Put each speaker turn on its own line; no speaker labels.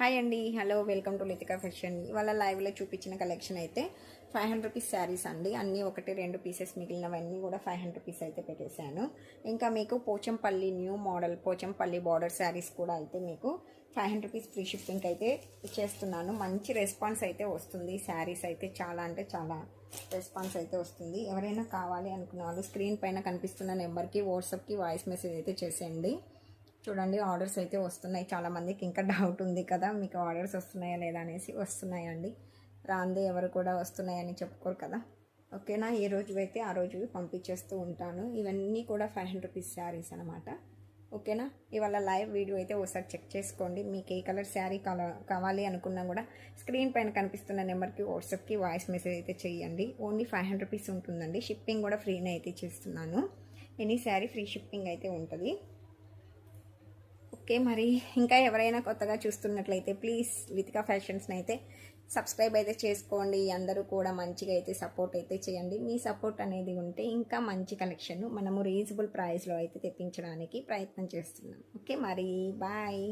Hi అండి. Hello welcome to Lithika fashion. ఇవాళ లైవ్లో చూపించిన కలెక్షన్ అయితే ఫైవ్ హండ్రెడ్ రూపీస్ శారీస్ అండి. అన్నీ ఒకటి రెండు పీసెస్ మిగిలినవన్నీ కూడా ఫైవ్ హండ్రెడ్ రూపీస్ అయితే పెట్టేశాను. ఇంకా మీకు Pochampally new model Pochampally border saris కూడా అయితే మీకు five hundred rupees free shipping అయితే చేస్తున్నాను. మంచి రెస్పాన్స్ అయితే వస్తుంది. శారీస్ అయితే చాలా అంటే చాలా రెస్పాన్స్ అయితే వస్తుంది. ఎవరైనా కావాలి అనుకున్న వాళ్ళు స్క్రీన్ పైన కనిపిస్తున్న నెంబర్కి వాట్సాప్కి వాయిస్ మెసేజ్ అయితే చేసేయండి. చూడండి ఆర్డర్స్ అయితే వస్తున్నాయి. చాలామందికి ఇంకా డౌట్ ఉంది కదా మీకు ఆర్డర్స్ వస్తున్నాయా లేదా అనేసి. వస్తున్నాయండి. రాందే ఎవరు కూడా వస్తున్నాయని చెప్పుకోరు కదా. ఓకేనా? ఏ రోజు అయితే ఆ రోజు పంపించేస్తూ ఉంటాను. ఇవన్నీ కూడా ఫైవ్ హండ్రెడ్ రూపీస్ శారీస్ అనమాట ఓకేనా? ఇవాళ లైవ్ వీడియో అయితే ఒకసారి చెక్ చేసుకోండి. మీకు ఏ కలర్ శారీ కావాలి అనుకున్నా కూడా స్క్రీన్ పైన కనిపిస్తున్న నెంబర్కి వాట్సాప్కి వాయిస్ మెసేజ్ అయితే చేయండి. ఓన్లీ ఫైవ్ హండ్రెడ్ రూపీస్ ఉంటుందండి. షిప్పింగ్ కూడా ఫ్రీనే అయితే చేస్తున్నాను. ఎనీ శారీ ఫ్రీ షిప్పింగ్ అయితే ఉంటుంది. ఓకే మరి ఇంకా ఎవరైనా కొత్తగా చూస్తున్నట్లయితే ప్లీజ్ లితికా ఫ్యాషన్స్ని అయితే సబ్స్క్రైబ్ అయితే చేసుకోండి. అందరూ కూడా మంచిగా అయితే సపోర్ట్ అయితే చేయండి. మీ సపోర్ట్ అనేది ఉంటే ఇంకా మంచి కలెక్షన్ మనము రీజనబుల్ ప్రైస్లో అయితే తెప్పించడానికి ప్రయత్నం చేస్తున్నాం. ఓకే మరి బాయ్.